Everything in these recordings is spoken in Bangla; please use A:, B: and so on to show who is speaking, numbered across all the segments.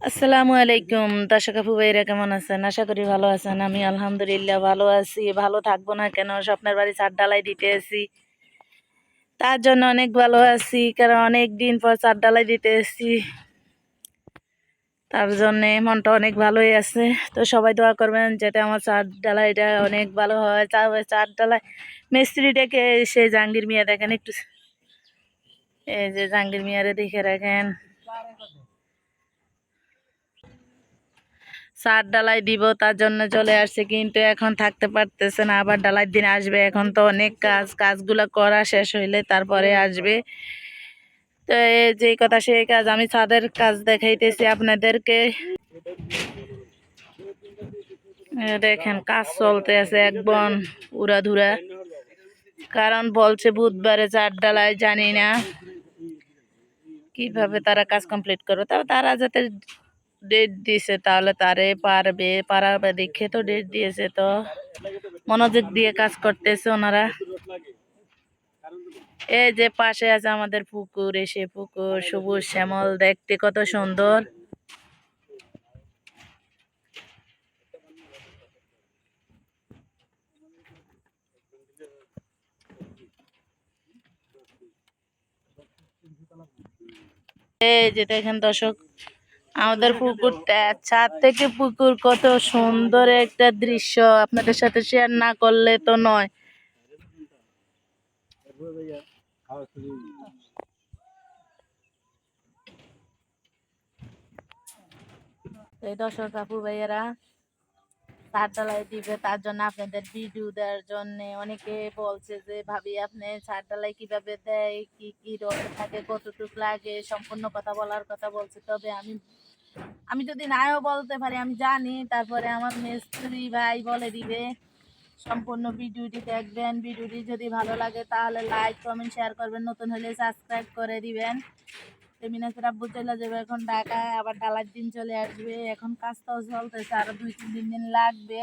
A: আসসালামু আলাইকুম। দর্শক আপু ভাইরা কেমন আছেন? আশা করি ভালো আছেন। আমি আলহামদুলিল্লাহ ভালো আছি। ভালো থাকব না কেন? স্বপ্নের বাড়ি চার ডালাই দিতে এসি তার জন্য অনেক ভালো আছি, কারণ অনেক দিন পর চার ডালাই দিতে এসছি। তার জন্যে মনটা অনেক ভালোই আছে। তো সবাই দোয়া করবেন যাতে আমার চার ডালাইটা অনেক ভালো হয়। চার ডালাই মিস্ত্রিটাকে সে জাহাঙ্গীর মিয়া দেখেন একটু। এই যে জাহাঙ্গীর মিয়ারে দেখে রাখেন। সার ডালাই দিব, তার জন্য চলে আসছে, কিন্তু এখন থাকতে পারতেছে না। আবার ডালাই দিন আসবে, এখন তো অনেক কাজ, কাজগুলো করা শেষ হইলে তারপরে আসবে। তো এই যে কথা, সেই কাজ আমি ছাদের কাজ দেখাইতেছি আপনাদেরকে। দেখেন, কাজ চলতে আছে একদম উড়াধুরা। কারণ বলছে বুধবারে চার ডালায় জানি না। কীভাবে তারা কাজ কমপ্লিট করবে? তবে তারা যাতে ডেট দিয়েছে তাহলে তারে পারবে পারাবে দেখে তো ডেট দিয়েছে তো। মনোযোগ দিয়ে কাজ করতেছে ওনারা। এই যে পাশে আছে আমাদের পুকুর এসে পুকুর, সবুজ শ্যামল, দেখতে কত সুন্দর। এই যে দেখেন দর্শক আমাদের পুকুরটা ছাদ থেকে পুকুর কত সুন্দর একটা দৃশ্য। আপনাদের সাথে শেয়ার না করলে তো নয়। এই দর্শক আপু ভাইয়েরা চার ডালাই দিবে, তার জন্য আপনাদের ভিডিও দেওয়ার জন্য অনেকে বলছে যে, ভাবি, আপনি চার ডালাই কীভাবে দেয়? কি কি রোড থাকে? কতটুক লাগে? সম্পূর্ণ কথা বলার কথা বলছে। তবে আমি আমি যদি নাও বলতে পারি, আমি জানি। তারপরে আমার মিস্ত্রি ভাই বলে দিবে, সম্পূর্ণ ভিডিওটি দেখবেন। ভিডিওটি যদি ভালো লাগে, তাহলে লাইক কমেন্ট শেয়ার করবেন। নতুন হলে সাবস্ক্রাইব করে দিবেন। ফেমিনাসের আব্বু চলে যাবে, এখন ঢাকায় আবার ডালার দিন চলে আসবে, এখন কাজ তো চলতেছে, আরও দুই তিন দিন লাগবে।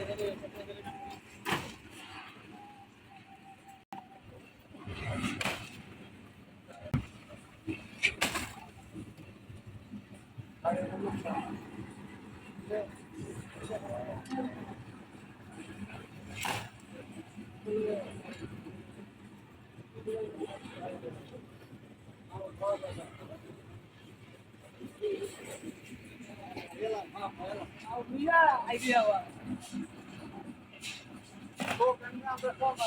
B: Ela, ela, ela. amiga ay dia wa oh kan ni apa
A: apa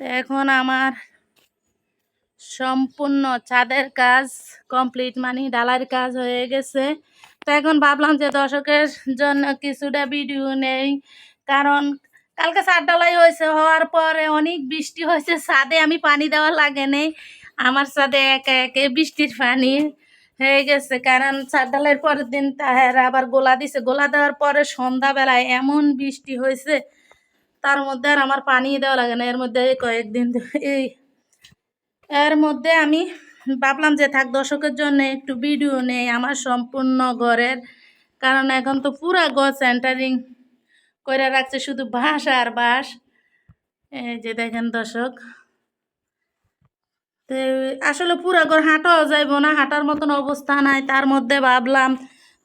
A: এখন আমার সম্পূর্ণ ছাদের কাজ কমপ্লিট মানে ডালার কাজ হয়ে গেছে। তো এখন ভাবলাম যে দর্শকের জন্য কিছুটা ভিডিও নেই, কারণ কালকে ছাদ ডালাই হয়েছে, হওয়ার পরে অনেক বৃষ্টি হয়েছে ছাদে আমি পানি দেওয়া লাগে নেই। আমার ছাদে একে একে বৃষ্টির পানি হয়ে গেছে, কারণ ছাদ ডালাইয়ের পরের দিন তাহের আবার গোলা দিছে। গোলা দেওয়ার পরে সন্ধ্যাবেলায় এমন বৃষ্টি হয়েছে তার মধ্যে আর আমার পানি দেওয়া লাগে না। এর মধ্যে কয়েকদিন এই এর মধ্যে আমি ভাবলাম যে থাক, দর্শকের জন্য একটু ভিডিও নেই আমার সম্পূর্ণ ঘরের। কারণ এখন তো পুরা ঘর সেন্টারিং করে রাখছে শুধু বাঁশ আর বাঁশ। এই যে দেখেন দর্শক। তো আসলে পুরা ঘর হাঁটাও যাইব না, হাঁটার মতন অবস্থা নাই। তার মধ্যে ভাবলাম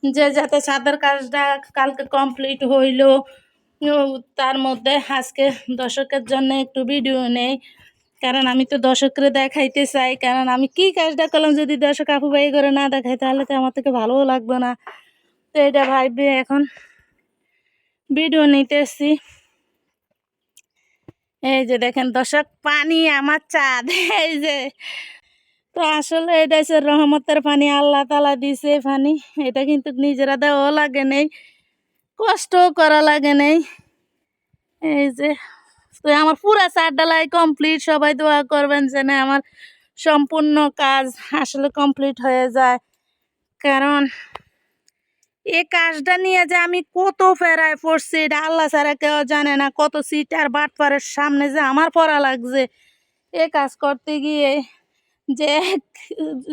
A: যে যাতে ছাদের কাজটা কালকে কমপ্লিট হইল তার মধ্যে আজকে দর্শকের জন্য একটু ভিডিও নেই। কারণ আমি তো দর্শকরে দেখাইতে চাই। কারণ আমি কি কাজটা করলাম যদি দর্শক আপু ভাই করে না দেখাই তাহলে তো আমার থেকে ভালোও লাগবে না। তো এটা ভাববে এখন। ভিডিও নিতেছি। এই যে দেখেন দর্শক, পানি আমার চাঁদ। এই যে। তো আসলে এটা হচ্ছে রহমতের পানি, আল্লাহ তালা দিছে পানি। এটা কিন্তু নিজেরা দেওয়াও লাগে নেই। কষ্টও করা লাগে নেই। এই যে, তো আমার পুরা চার ডালাই কমপ্লিট সবাই দোয়া করবেন যেন আমার সম্পূর্ণ কাজ আসলে কমপ্লিট হয়ে যায়। কারণ এ কাজটা নিয়ে যে আমি কত ফেরায় পড়ছি, এটা আল্লাহ ছাড়া কেউ জানে না, কত সিট আর বাটপারের সামনে যে আমার পড়া লাগছে। এ কাজ করতে গিয়ে যে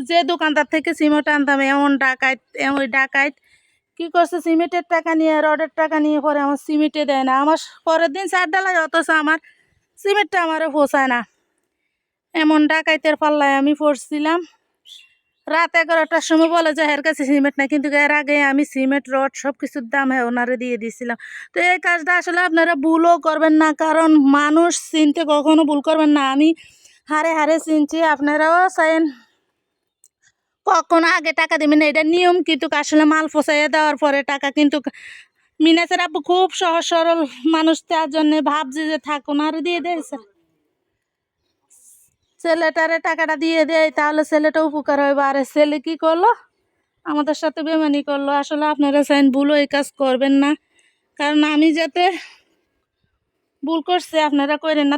A: যে দোকানদার থেকে সিমেন্ট আনতাম, এমন ডাকাইত এমন ডাকাইত। কি করছে? সিমেন্টের টাকা নিয়ে, রডের টাকা নিয়ে পরে আমার সিমেন্টে দেয় না। আমার পরের দিন চার ডালাই অথচ আমার সিমেন্টটা আমারও পোষায় না। এমন ডাকাইতের পাল্লায় আমি পড়ছিলাম। রাত এগারোটার সময় বলে যে এর কাছে সিমেন্ট না কিন্তু এর আগে আমি সিমেন্ট, রড সব কিছুর দাম হ্যাঁ ওনারে দিয়ে দিয়েছিলাম তো এই কাজটা আসলে আপনারা ভুলও করবেন না, কারণ মানুষ চিনতে কখনো ভুল করবেন না। আমি হারে হারে চিনছি, আপনারাও চাইন। কখনো আগে টাকা দেবেন না। এটা নিয়ম কিন্তু আসলে মাল ফসাইয়ে দেওয়ার পরে টাকা কিন্তু মিনাসের আপু খুব সহজ সরল মানুষ, তার জন্য ভাবছে যে থাকুন আর দিয়ে দেয় স্যার ছেলেটারে টাকাটা দিয়ে দেয়, তাহলে ছেলেটা উপকার হবে আর ছেলে কি করল? আমাদের সাথে বেমানি করল। আসলে আপনারা সাইন ভুলও এই কাজ করবেন না। কারণ আমি যাতে ভুল করছি, আপনারা করেন না।